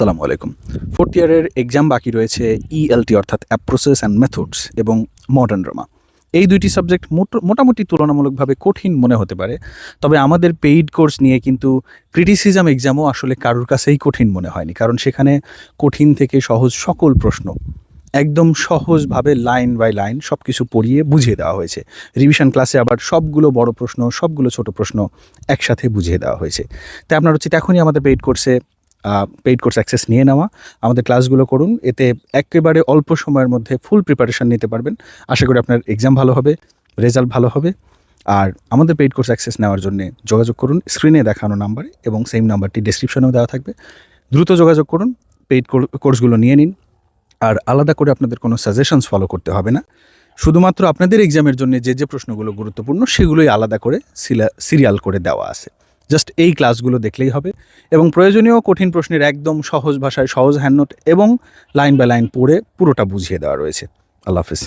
আসসালামু আলাইকুম। ফোর্থ ইয়ারের এক্সাম বাকি রয়েছে ইএলটি অর্থাৎ অ্যাপ্রোসেস অ্যান্ড মেথডস এবং মডার্ন ড্রামা এই দুইটি সাবজেক্ট মোটামুটি তুলনামূলকভাবে কঠিন মনে হতে পারে, তবে আমাদের পেইড কোর্স নিয়ে কিন্তু ক্রিটিসিজম এক্সামও আসলে কারোর কাছেই কঠিন মনে হয়নি, কারণ সেখানে কঠিন থেকে সহজ সকল প্রশ্ন, একদম সহজভাবে লাইন বাই লাইন সব কিছু পড়িয়ে বুঝিয়ে দেওয়া হয়েছে। রিভিশন ক্লাসে আবার সবগুলো বড় প্রশ্ন, সবগুলো ছোট প্রশ্ন একসাথে বুঝিয়ে দেওয়া হয়েছে। তাই আপনার উচিত এখনই আমাদের পেইড কোর্সে পেইড কোর্স অ্যাক্সেস নিয়ে নেওয়া। আমাদের ক্লাসগুলো করুন, এতে একেবারে অল্প সময়ের মধ্যে ফুল প্রিপারেশন নিতে পারবেন। আশা করি আপনার এক্সাম ভালো হবে রেজাল্ট ভালো হবে। আর আমাদের পেইড কোর্স অ্যাক্সেস নেওয়ার জন্য যোগাযোগ করুন স্ক্রিনে দেখানো নাম্বারে এবং সেম নাম্বারটি ডেসক্রিপশনেও দেওয়া থাকবে। দ্রুত যোগাযোগ করুন পেইড কোর্সগুলো নিয়ে নিন। আর আলাদা করে আপনাদের কোনো সাজেশনস ফলো করতে হবে না। শুধুমাত্র আপনাদের এক্সামের জন্য যে যে প্রশ্নগুলো গুরুত্বপূর্ণ, সেগুলোই আলাদা করে সিরিয়াল করে দেওয়া আছে। জাস্ট এই ক্লাসগুলো দেখলেই হবে। এবং প্রয়োজনীয় কঠিন প্রশ্নের একদম সহজ ভাষায় সহজ হ্যান্ডনোট এবং লাইন বাই লাইন পড়ে পুরোটা বুঝিয়ে দেওয়া রয়েছে। আল্লাহ হাফিজ।